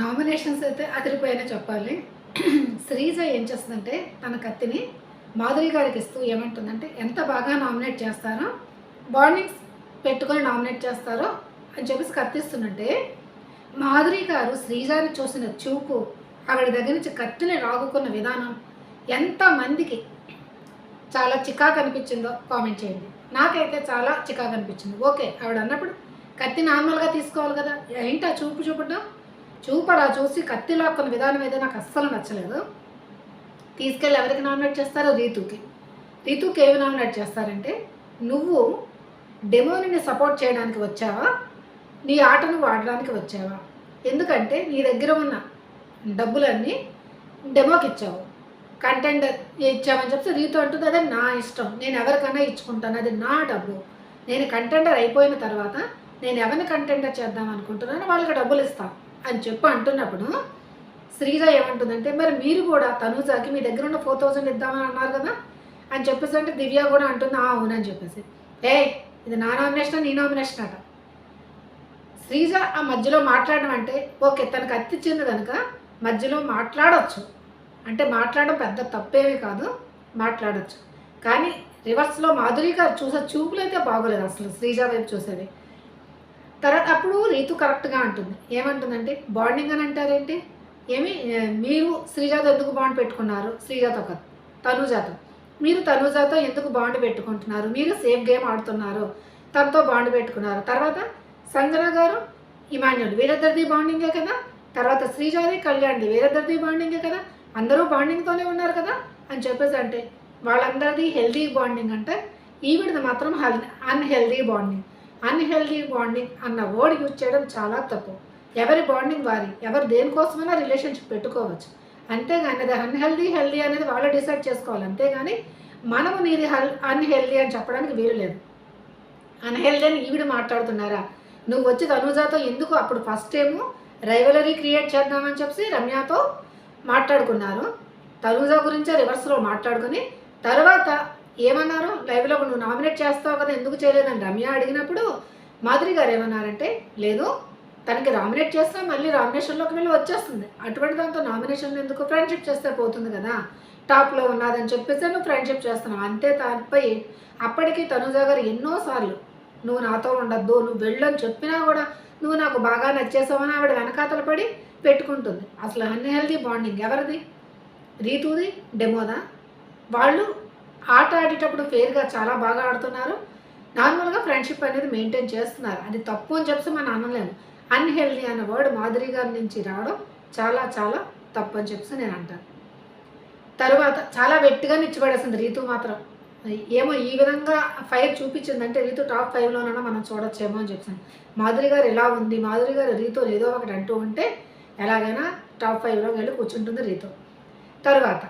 Nominations అయితే అదిరిపోయినా చెప్పాలి. శ్రీజ ఏం చేస్తుందంటే తన కత్తిని మాధురి గారికి ఇస్తూ ఏమంటుందంటే ఎంత బాగా నామినేట్ చేస్తారో బాండింగ్స్ పెట్టుకొని నామినేట్ చేస్తారో అని చెప్పేసి కత్తిస్తుందంటే మాధురి గారు శ్రీజాని చూసిన చూపు ఆవిడ దగ్గర నుంచి కత్తిని రాగుకున్న విధానం ఎంతమందికి చాలా చికాకు అనిపించిందో కామెంట్ చేయండి. నాకైతే చాలా చికాకు అనిపించింది. ఓకే ఆవిడ అన్నప్పుడు కత్తి నార్మల్గా తీసుకోవాలి కదా. ఏంటి ఆ చూపు చూపడం చూపు అలా చూసి కత్తి లాక్కున్న విధానం అయితే నాకు అస్సలు నచ్చలేదు. తీసుకెళ్ళి ఎవరికి నామినేట్ చేస్తారో రీతుకి. రీతుకి ఏమి నామినేట్ చేస్తారంటే నువ్వు డెమోని సపోర్ట్ చేయడానికి వచ్చావా? నీ ఆటను వాడడానికి వచ్చావా? ఎందుకంటే నీ దగ్గర ఉన్న డబ్బులన్నీ డెమోకి ఇచ్చావు. కంటెంట్ ఇచ్చామని చెప్తే రీతు అంటుంది. అదే నా ఇష్టం. నేను ఎవరికైనా ఇచ్చుకుంటాను. అది నా డబ్బు. నేను కంటెండర్ అయిపోయిన తర్వాత నేను ఎవరిని కంటెండర్ చేద్దాం అనుకుంటున్నాను వాళ్ళకి డబ్బులు ఇస్తాను. అని చెప్పి అంటున్నప్పుడు శ్రీజ ఏమంటుందంటే మరి మీరు కూడా తనుజాకి మీ దగ్గర ఉన్న ఫోర్ థౌజండ్ ఇద్దామని అన్నారు కదా? అని చెప్పేసి అంటే దివ్య కూడా అంటుంది "ఆ, అవునని చెప్పేసి. ఏ ఇది నా నామినేషన్ నీ నామినేషన్ అట. శ్రీజ ఆ మధ్యలో మాట్లాడడం అంటే ఓకే తనకు అత్తిచ్చింది కనుక మధ్యలో మాట్లాడవచ్చు అంటే మాట్లాడడం పెద్ద తప్పేమీ కాదు మాట్లాడవచ్చు కానీ రివర్స్లో మాధురి గారు చూసే చూపులు అయితే బాగోలేదు అసలు శ్రీజ వైపు చూసేది. తర్వాత అప్పుడు రీతు కరెక్ట్గా అంటుంది. ఏమంటుందంటే బాండింగ్ అని అంటారేంటి? ఏమి? మీరు శ్రీజాతో ఎందుకు బాండ్ పెట్టుకున్నారు? శ్రీజాతో కాదు తనుజాతో. మీరు తనుజాతో ఎందుకు బాండ్ పెట్టుకుంటున్నారు? మీరు సేఫ్ గేమ్ ఆడుతున్నారు తనతో బాండ్ పెట్టుకున్నారు. తర్వాత సంజన గారు ఇమాన్యుల్ వీరిద్దరిది బాండింగే కదా? తర్వాత శ్రీజాది కళ్యాణ్ది వీరిద్దరిది బాండింగే కదా? అందరూ బాండింగ్తోనే ఉన్నారు కదా? అని చెప్పేసి అంటే వాళ్ళందరిది హెల్దీ బాండింగ్ అంటే ఈవిడది మాత్రం అన్హెల్దీ బాండింగ్ అన్హెల్దీ బాండింగ్ అన్న వర్డ్ యూజ్ చేయడం చాలా తప్పు. ఎవరి బాండింగ్ వారి ఎవరు దేనికోసమైనా రిలేషన్షిప్ పెట్టుకోవచ్చు. అంతేగాని అది అన్హెల్దీ హెల్దీ అనేది వాళ్ళు డిసైడ్ చేసుకోవాలి. అంతేగాని మనము నీది హెల్ అన్హెల్దీ అని చెప్పడానికి వీలు లేదు. అన్హెల్దీ అని ఈవిడ మాట్లాడుతున్నారా? నువ్వు వచ్చి తనుజాతో ఎందుకు అప్పుడు ఫస్ట్ ఏమో రైవలరీ క్రియేట్ చేద్దామని చెప్పి రమ్యతో మాట్లాడుకున్నారు. తనుజ గురించే రివర్స్లో మాట్లాడుకుని తర్వాత ఏమన్నారు? లైవ్లో నువ్వు నామినేట్ చేస్తావు కదా ఎందుకు చేయలేదని రమ్య అడిగినప్పుడు మాధురి గారు ఏమన్నారంటే లేదు తనకి నామినేట్ చేస్తే మళ్ళీ నామినేషన్లోకి వెళ్ళి వచ్చేస్తుంది. అటువంటి దాంతో నామినేషన్ ఎందుకు ఫ్రెండ్షిప్ చేస్తే పోతుంది కదా? టాప్లో ఉన్నదని చెప్పేసి నువ్వు ఫ్రెండ్షిప్ చేస్తున్నావు. అంతే దానిపై అప్పటికి తనుజా గారు ఎన్నోసార్లు నువ్వు నాతో ఉండద్దు నువ్వు వెళ్ళని చెప్పినా కూడా నువ్వు నాకు బాగా నచ్చేసావని ఆవిడ వెనకాతలు పడి పెట్టుకుంటుంది. అసలు అన్హెల్దీ బాండింగ్ ఎవరిది? రీతుది? డెమోదా? వాళ్ళు ఆట ఆడేటప్పుడు ఫేర్గా చాలా బాగా ఆడుతున్నారు. నార్మల్గా ఫ్రెండ్షిప్ అనేది మెయింటైన్ చేస్తున్నారు. అది తప్పు అని చెప్పి మనం అనలేము. అన్హెల్దీ అనే వర్డ్ మాధురి గారి నుంచి రావడం చాలా చాలా తప్పు అని చెప్పి నేను అంటాను. తర్వాత చాలా వెట్టిగా నిచ్చిపడేసింది రీతు మాత్రం. ఏమో ఈ విధంగా ఫైర్ చూపించిందంటే రీతు టాప్ ఫైవ్లోనైనా మనం చూడొచ్చేమో అని చెప్పాను మాధురి గారు ఎలా ఉంది? మాధురి గారు రీతో ఏదో ఒకటి అంటూ ఉంటే ఎలాగైనా టాప్ ఫైవ్లోకి వెళ్ళి కూర్చుంటుంది రీతో. తరువాత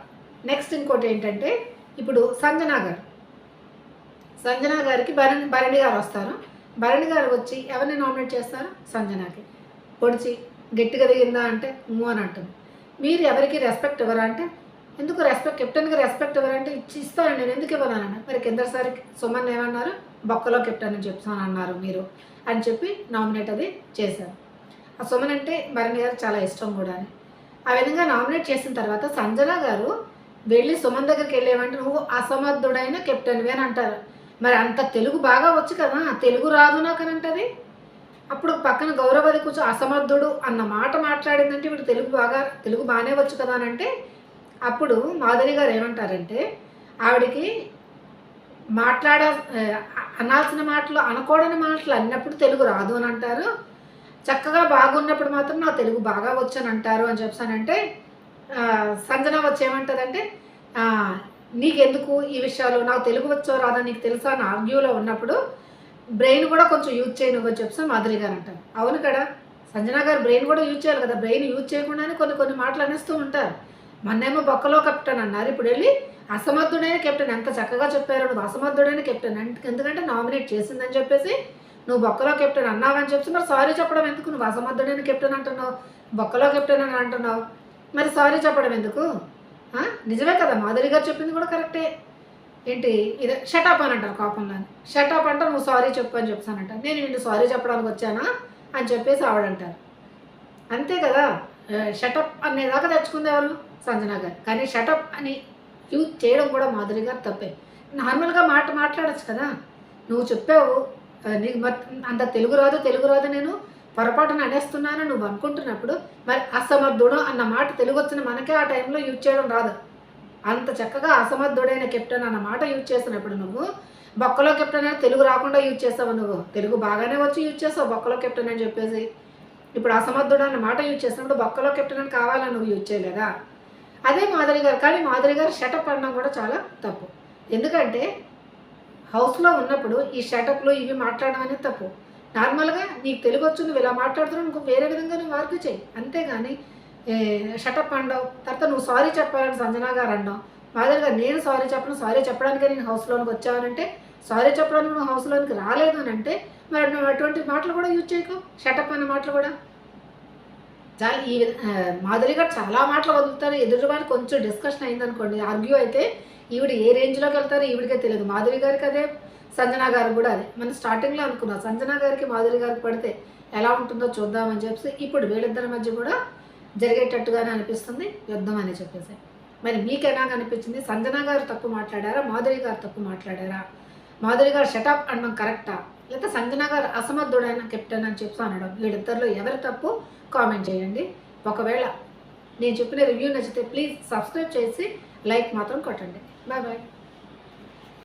నెక్స్ట్ ఇంకోటి ఏంటంటే ఇప్పుడు సంజనా గారు. సంజనా గారికి భరణి భరణి గారు వస్తారు. భరణి గారు వచ్చి ఎవరిని నామినేట్ చేస్తారు? సంజనాకి. పొడిచి గట్టిగా దిగిందా అంటే ఊ అని అంటుంది. మీరు ఎవరికి రెస్పెక్ట్ ఇవ్వరా అంటే ఎందుకు రెస్పెక్ట్ కెప్టెన్కి రెస్పెక్ట్ ఇవ్వరంటే ఇచ్చి ఇస్తాను నేను ఎందుకు ఇవ్వనానన్న మరి కిందసారి సుమన్ ఏమన్నారు? బొక్కలో కెప్టెన్ అని చెప్తాను అన్నారు మీరు అని చెప్పి నామినేట్ అది చేశారు. ఆ సుమన్ అంటే భరణి గారు చాలా ఇష్టం కూడా అని ఆ విధంగా నామినేట్ చేసిన తర్వాత సంజన గారు వెళ్ళి సుమన్ దగ్గరికి వెళ్ళేమంటే నువ్వు అసమర్థుడైన కెప్టెన్వి అని అంటారు. మరి అంత తెలుగు బాగా వచ్చు కదా తెలుగు రాదు నాకు అని అప్పుడు పక్కన గౌరవది కూర్చో అసమర్థుడు అన్న మాట మాట్లాడిందంటే ఇప్పుడు తెలుగు బాగా తెలుగు బాగానే వచ్చు కదా అని అంటే అప్పుడు మాధురి గారు ఏమంటారంటే ఆవిడకి మాట్లాడ అనాల్సిన మాటలు అనకూడని మాటలు అన్నప్పుడు తెలుగు రాదు అని అంటారు. చక్కగా బాగున్నప్పుడు మాత్రం నా తెలుగు బాగా వచ్చు అని అంటారు అని చెప్పానంటే సంజన వచ్చి ఏమంటుందంటే నీకెందుకు ఈ విషయాలు? నాకు తెలుగు వచ్చో రాదా నీకు తెలుసా? అని ఆర్గ్యూలో ఉన్నప్పుడు బ్రెయిన్ కూడా కొంచెం యూజ్ చేయను నువ్వు అని చెప్పి మాధురి గారు అంటారు. అవును కదా సంజన గారు బ్రెయిన్ కూడా యూజ్ చేయాలి కదా. బ్రెయిన్ యూజ్ చేయకుండానే కొన్ని కొన్ని మాటలు అనేస్తూ ఉంటారు. మొన్నేమో బొక్కలో కెప్టెన్ అన్నారు. ఇప్పుడు వెళ్ళి అసమర్థుడైన కెప్టెన్ ఎంత చక్కగా చెప్పారు నువ్వు అసమర్థుడైన కెప్టెన్ ఎందుకంటే నామినేట్ చేసిందని చెప్పేసి నువ్వు బొక్కలో కెప్టెన్ అన్నావని చెప్పి మరి సారీ చెప్పడం ఎందుకు? నువ్వు అసమర్థుడైన కెప్టెన్ అంటున్నావు బొక్కలో కెప్టెన్ అని అంటున్నావు. మరి సారీ చెప్పడం ఎందుకు? నిజమే కదా మాధురి గారు చెప్పింది కూడా కరెక్టే. ఏంటి? ఇదే షటప్ అని అంటారు కోపంలో షటప్ అంటే నువ్వు సారీ చెప్పు అని చెప్తానంట నేను నిన్ను సారీ చెప్పడానికి వచ్చానా అని చెప్పేసి ఆవిడంటారు. అంతే కదా? షటప్ అనేదాకా తెచ్చుకుంది ఎవరు? సంజన గారు. కానీ షటప్ అని యూజ్ చేయడం కూడా మాధురి గారు తప్పే. నార్మల్గా మాట మాట్లాడచ్చు కదా? నువ్వు చెప్పావు నీకు మరి అంత తెలుగు రాదు తెలుగు రాదు నేను. పొరపాటున అనేస్తున్నాను నువ్వు అనుకుంటున్నప్పుడు మరి అసమర్థుడు అన్న మాట తెలుగు వచ్చిన మనకే ఆ టైంలో యూజ్ చేయడం రాదు. అంత చక్కగా అసమర్థుడైన కెప్టెన్ అన్న మాట యూజ్ చేసినప్పుడు నువ్వు బొక్కలో కెప్టెన్ అని తెలుగు రాకుండా యూజ్ చేసావు నువ్వు. తెలుగు బాగానే వచ్చి యూజ్ చేసావు బొక్కలో కెప్టెన్ అని చెప్పేసి. ఇప్పుడు అసమర్థుడు అన్న మాట యూజ్ చేసినప్పుడు బొక్కలో కెప్టెన్ అని కావాలని నువ్వు యూజ్ చేయలేదా? అదే మాదిరి గారు కానీ మాదిరి గారు షటప్ అనడం కూడా చాలా తప్పు. ఎందుకంటే హౌస్లో ఉన్నప్పుడు ఈ షటప్లు ఇవి మాట్లాడడం అనేది తప్పు. నార్మల్గా నీకు తెలుగు వచ్చు నువ్వు ఇలా మాట్లాడుతున్నావు ఇంకో వేరే విధంగా నువ్వు ఆర్గ్యూ చేయి. అంతేగాని షటప్ అండవు తర్వాత నువ్వు సారీ చెప్పాలని సంజనా గారు అన్నావు. మాదిరిగా నేను సారీ చెప్పను సారీ చెప్పడానికే నేను హౌస్లోనికి వచ్చావనంటే సారీ చెప్పడానికి నువ్వు హౌస్లోనికి రాలేదు అని అంటే మరి నువ్వు అటువంటి మాటలు కూడా యూజ్ చేయకు. షటప్ అన్న మాటలు కూడా. చాలా ఈ మాదిరిగా మాధురి గారు చాలా మాటలు వదులుతారు. ఎదుటి వారికి కొంచెం డిస్కషన్ అయిందనుకోండి ఆర్గ్యూ అయితే ఈవిడ ఏ రేంజ్లోకి వెళ్తారో ఈవిడికే తెలియదు. మాధురి గారికి అదే సంజన గారు కూడా అదే. మనం స్టార్టింగ్లో అనుకున్నాం సంజన గారికి మాధురి గారికి పడితే ఎలా ఉంటుందో చూద్దామని చెప్పేసి ఇప్పుడు వీళ్ళిద్దరి మధ్య కూడా జరిగేటట్టుగానే అనిపిస్తుంది యుద్ధం అని చెప్పేసి. మరి మీకు ఎలా అనిపించింది? సంజన గారు తప్పు మాట్లాడారా? మాధురి గారు తప్పు మాట్లాడారా? మాధురి గారు షటప్ అనడం కరెక్టా లేదా సంజన గారు అసమర్థుడైన కెప్టెన్ అని చెప్పి అనడం వీళ్ళిద్దరిలో ఎవరి తప్పు? కామెంట్ చేయండి. ఒకవేళ నేను చెప్పిన రివ్యూ నచ్చితే ప్లీజ్ సబ్స్క్రైబ్ చేసి లైక్ మాత్రం కొట్టండి. Bye bye